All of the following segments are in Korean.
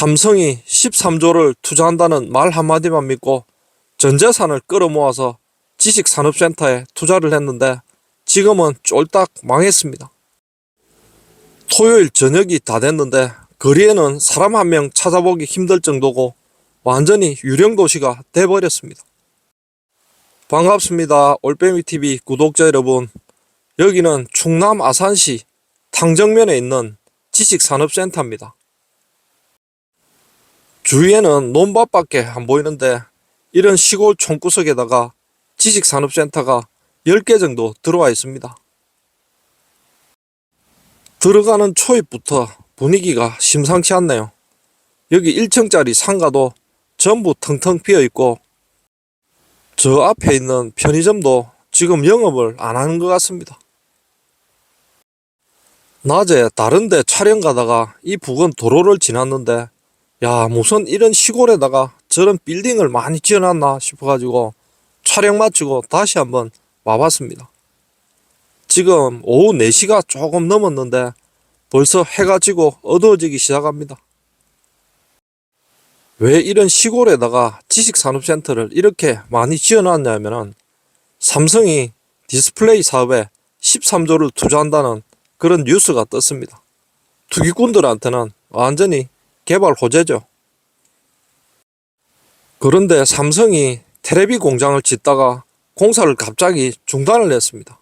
삼성이 13조를 투자한다는 말 한마디만 믿고 전 재산을 끌어모아서 지식산업센터에 투자를 했는데 지금은 쫄딱 망했습니다. 토요일 저녁이 다 됐는데 거리에는 사람 한 명 찾아보기 힘들 정도고 완전히 유령 도시가 돼버렸습니다. 반갑습니다. 올빼미TV 구독자 여러분. 여기는 충남 아산시 탕정면에 있는 지식산업센터입니다. 주위에는 논밭밖에 안 보이는데 이런 시골 총구석에다가 지식산업센터가 10개 정도 들어와 있습니다. 들어가는 초입부터 분위기가 심상치 않네요. 여기 1층짜리 상가도 전부 텅텅 비어 있고 저 앞에 있는 편의점도 지금 영업을 안 하는 것 같습니다. 낮에 다른데 촬영 가다가 이 부근 도로를 지났는데 야 무슨 이런 시골에다가 저런 빌딩을 많이 지어놨나 싶어가지고 촬영 마치고 다시 한번 와봤습니다. 지금 오후 4시가 조금 넘었는데 벌써 해가 지고 어두워지기 시작합니다. 왜 이런 시골에다가 지식산업센터를 이렇게 많이 지어놨냐면은 삼성이 디스플레이 사업에 13조를 투자한다는 그런 뉴스가 떴습니다. 투기꾼들한테는 완전히 개발 호재죠. 그런데 삼성이 테레비 공장을 짓다가 공사를 갑자기 중단을 했습니다.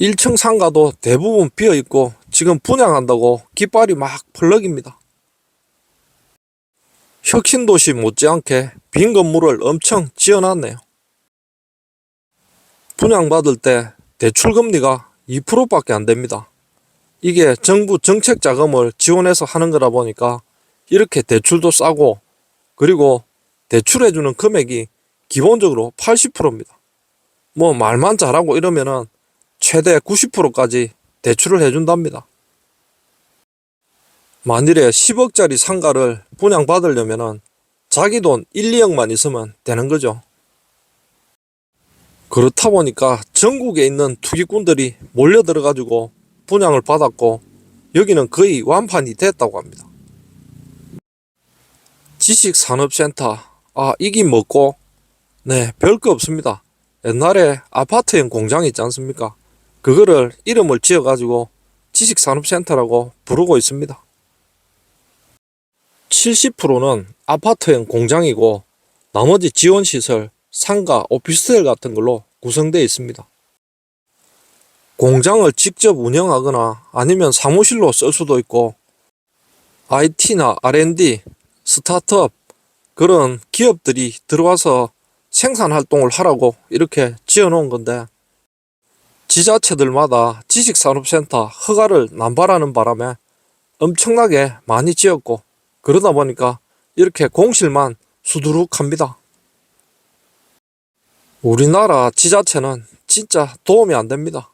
1층 상가도 대부분 비어 있고 지금 분양한다고 깃발이 막 펄럭입니다. 혁신도시 못지않게 빈 건물을 엄청 지어놨네요. 분양받을 때 대출금리가 2%밖에 안 됩니다. 이게 정부 정책 자금을 지원해서 하는 거라 보니까 이렇게 대출도 싸고 그리고 대출해주는 금액이 기본적으로 80%입니다. 뭐 말만 잘하고 이러면은 최대 90%까지 대출을 해준답니다. 만일에 10억짜리 상가를 분양받으려면은 자기 돈 1, 2억만 있으면 되는 거죠. 그렇다 보니까 전국에 있는 투기꾼들이 몰려 들어가지고 분양을 받았고 여기는 거의 완판이 됐다고 합니다. 지식산업센터 아 이긴 먹고 네 별거 없습니다. 옛날에 아파트형 공장 있지 않습니까? 그거를 이름을 지어가지고 지식산업센터라고 부르고 있습니다. 70%는 아파트형 공장이고 나머지 지원시설, 상가, 오피스텔 같은 걸로 구성되어 있습니다. 공장을 직접 운영하거나 아니면 사무실로 쓸 수도 있고 IT나 R&D, 스타트업 그런 기업들이 들어와서 생산 활동을 하라고 이렇게 지어 놓은 건데 지자체들마다 지식산업센터 허가를 남발하는 바람에 엄청나게 많이 지었고 그러다 보니까 이렇게 공실만 수두룩합니다. 우리나라 지자체는 진짜 도움이 안 됩니다.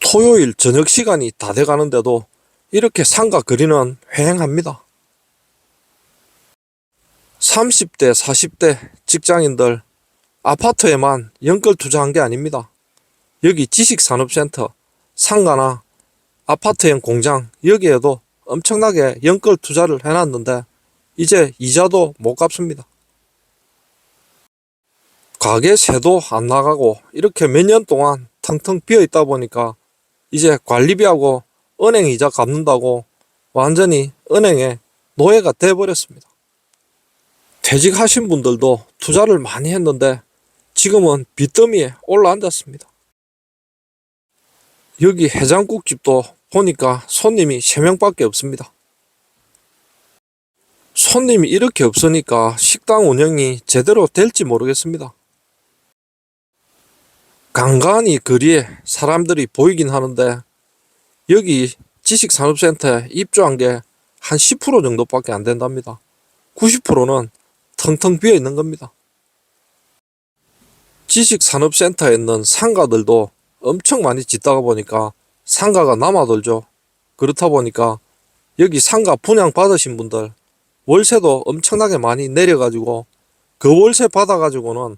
토요일 저녁 시간이 다 돼가는데도 이렇게 상가 거리는 휑합니다. 30대, 40대 직장인들 아파트에만 연끌 투자한 게 아닙니다. 여기 지식산업센터, 상가나 아파트형 공장 여기에도 엄청나게 연끌 투자를 해놨는데 이제 이자도 못 갚습니다. 가게 세도 안 나가고 이렇게 몇 년 동안 텅텅 비어 있다 보니까 이제 관리비하고 은행 이자 갚는다고 완전히 은행에 노예가 돼버렸습니다. 퇴직하신 분들도 투자를 많이 했는데 지금은 빚더미에 올라앉았습니다. 여기 해장국집도 보니까 손님이 3명밖에 없습니다. 손님이 이렇게 없으니까 식당 운영이 제대로 될지 모르겠습니다. 간간히 거리에 사람들이 보이긴 하는데 여기 지식산업센터에 입주한 게 한 10% 정도밖에 안 된답니다. 90%는 텅텅 비어 있는 겁니다. 지식산업센터에 있는 상가들도 엄청 많이 짓다가 보니까 상가가 남아돌죠. 그렇다 보니까 여기 상가 분양 받으신 분들 월세도 엄청나게 많이 내려가지고 그 월세 받아가지고는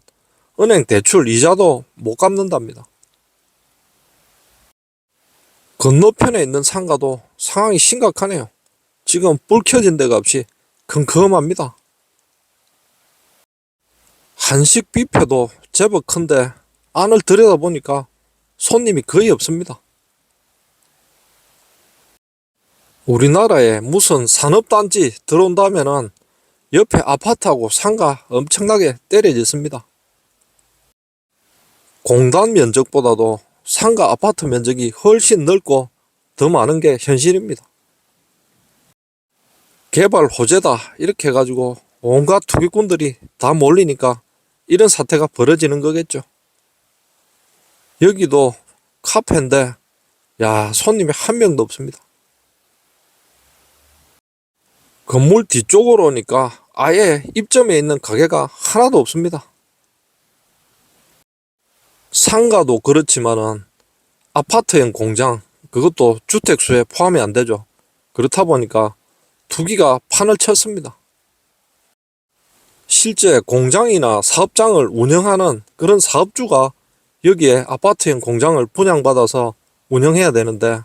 은행 대출 이자도 못 갚는답니다. 건너편에 있는 상가도 상황이 심각하네요. 지금 불 켜진 데가 없이 컴컴합니다. 한식 뷔페도 제법 큰데 안을 들여다보니까 손님이 거의 없습니다. 우리나라에 무슨 산업단지 들어온다면은 옆에 아파트하고 상가 엄청나게 때려졌습니다. 공단 면적보다도 상가 아파트 면적이 훨씬 넓고 더 많은 게 현실입니다. 개발 호재다 이렇게 해가지고 온갖 투기꾼들이 다 몰리니까 이런 사태가 벌어지는 거겠죠. 여기도 카페인데 야 손님이 한 명도 없습니다. 건물 뒤쪽으로 오니까 아예 입점에 있는 가게가 하나도 없습니다. 상가도 그렇지만은 아파트형 공장 그것도 주택수에 포함이 안 되죠. 그렇다 보니까 투기가 판을 쳤습니다. 실제 공장이나 사업장을 운영하는 그런 사업주가 여기에 아파트형 공장을 분양받아서 운영해야 되는데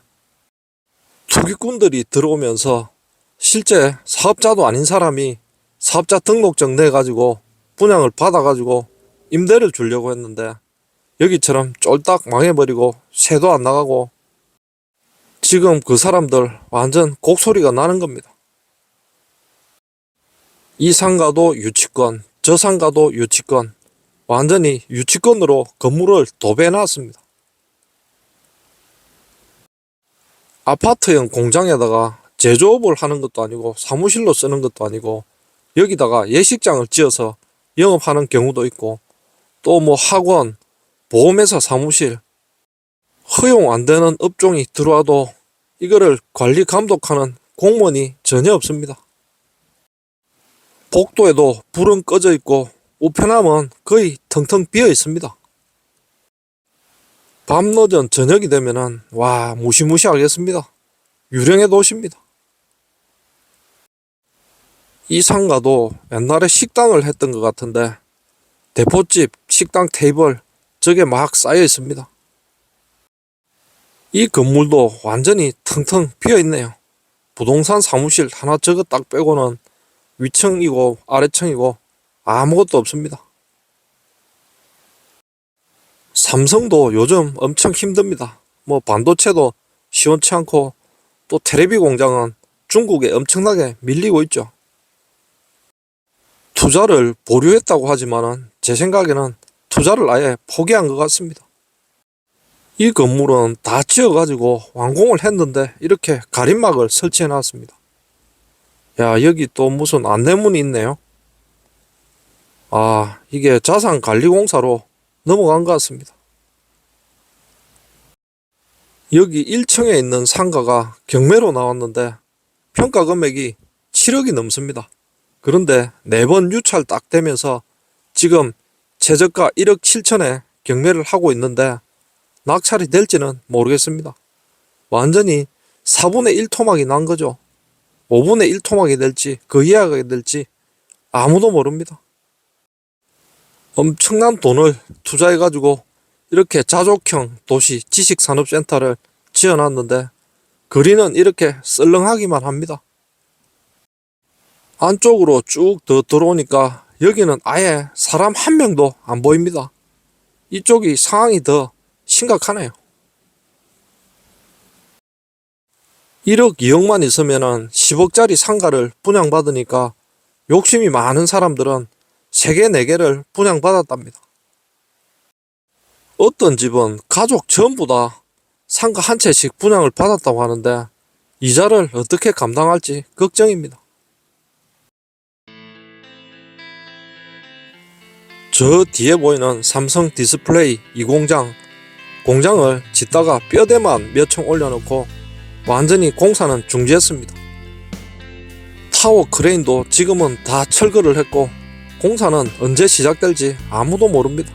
투기꾼들이 들어오면서 실제 사업자도 아닌 사람이 사업자 등록증 내가지고 분양을 받아가지고 임대를 주려고 했는데 여기처럼 쫄딱 망해버리고 새도 안 나가고 지금 그 사람들 완전 곡소리가 나는 겁니다. 이 상가도 유치권, 저 상가도 유치권, 완전히 유치권으로 건물을 도배해놨습니다. 아파트형 공장에다가 제조업을 하는 것도 아니고 사무실로 쓰는 것도 아니고 여기다가 예식장을 지어서 영업하는 경우도 있고 또 뭐 학원, 보험회사 사무실 허용 안 되는 업종이 들어와도 이거를 관리 감독하는 공무원이 전혀 없습니다. 복도에도 불은 꺼져 있고 우편함은 거의 텅텅 비어 있습니다. 밤 늦은 저녁이 되면은 와 무시무시하겠습니다. 유령의 도시입니다. 이 상가도 옛날에 식당을 했던 것 같은데 대포집 식당 테이블 저게 막 쌓여 있습니다. 이 건물도 완전히 텅텅 비어 있네요. 부동산 사무실 하나 저거 딱 빼고는 위층이고 아래층이고 아무것도 없습니다. 삼성도 요즘 엄청 힘듭니다. 뭐 반도체도 시원치 않고 또 테레비 공장은 중국에 엄청나게 밀리고 있죠. 투자를 보류했다고 하지만은 제 생각에는 투자를 아예 포기한 것 같습니다. 이 건물은 다 지어가지고 완공을 했는데 이렇게 가림막을 설치해 놨습니다. 야, 여기 또 무슨 안내문이 있네요. 아, 이게 자산관리공사로 넘어간 것 같습니다. 여기 1층에 있는 상가가 경매로 나왔는데 평가 금액이 7억이 넘습니다. 그런데 네 번 유찰 딱 되면서 지금 최저가 1억 7천에 경매를 하고 있는데 낙찰이 될지는 모르겠습니다. 완전히 4분의 1 토막이 난 거죠. 5분의 1 토막이 될지 그 이하가 될지 아무도 모릅니다. 엄청난 돈을 투자해가지고 이렇게 자족형 도시 지식산업센터를 지어놨는데 거리는 이렇게 썰렁하기만 합니다. 안쪽으로 쭉 더 들어오니까 여기는 아예 사람 한 명도 안 보입니다. 이쪽이 상황이 더 심각하네요. 1억, 2억만 있으면은 10억짜리 상가를 분양받으니까 욕심이 많은 사람들은 3개, 4개를 분양받았답니다. 어떤 집은 가족 전부 다 상가 한 채씩 분양을 받았다고 하는데 이자를 어떻게 감당할지 걱정입니다. 저 뒤에 보이는 삼성 디스플레이 이 공장 공장을 짓다가 뼈대만 몇 층 올려놓고 완전히 공사는 중지했습니다. 타워 크레인도 지금은 다 철거를 했고 공사는 언제 시작될지 아무도 모릅니다.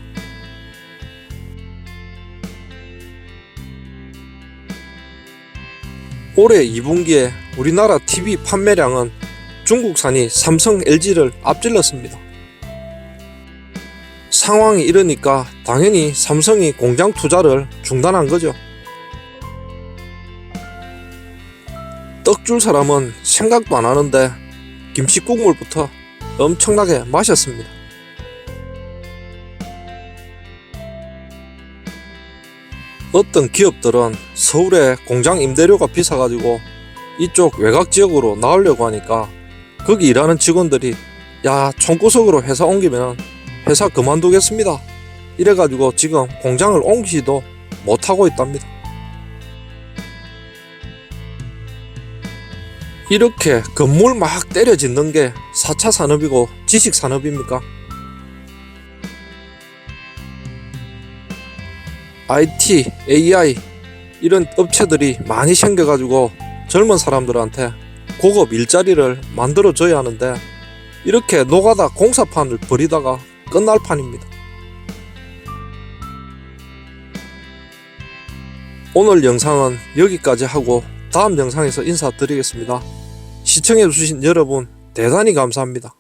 올해 2분기에 우리나라 TV 판매량은 중국산이 삼성 LG를 앞질렀습니다. 상황이 이러니까 당연히 삼성이 공장 투자를 중단한 거죠. 떡 줄 사람은 생각도 안 하는데 김치 국물부터 엄청나게 마셨습니다. 어떤 기업들은 서울에 공장 임대료가 비싸가지고 이쪽 외곽 지역으로 나오려고 하니까 거기 일하는 직원들이 야 총구석으로 회사 옮기면 회사 그만두겠습니다. 이래가지고 지금 공장을 옮기지도 못하고 있답니다. 이렇게 건물 막 때려 짓는 게 4차 산업이고 지식 산업입니까? IT, AI 이런 업체들이 많이 생겨가지고 젊은 사람들한테 고급 일자리를 만들어줘야 하는데 이렇게 노가다 공사판을 벌이다가 끝날 판입니다. 오늘 영상은 여기까지 하고 다음 영상에서 인사드리겠습니다. 시청해주신 여러분 대단히 감사합니다.